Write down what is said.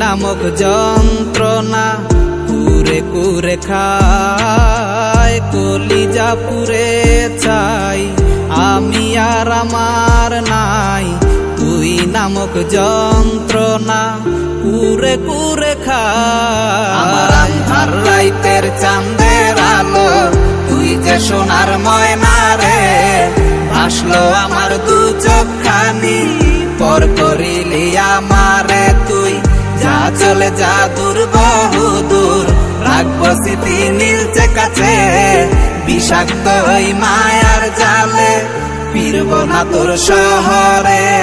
নামক যন্ত্রণা কুরে কুরে খায়, কলিজা পুরে চাই আমি আর আমার নাই তুই নামক যন্ত্রণা কুরে কুরে খায়। আমার রাইতের আলো, তুই যে সোনার ময়না রে ভাসলো আমার দু চোখখানি পর করিলি আমারে তুই। চলে যা দূর, বহু দূর। রাখব স্মৃতি নীলচে কাছে। বিষাক্ত ওই মায়ার জালে, ফিরব না তোর শহরে।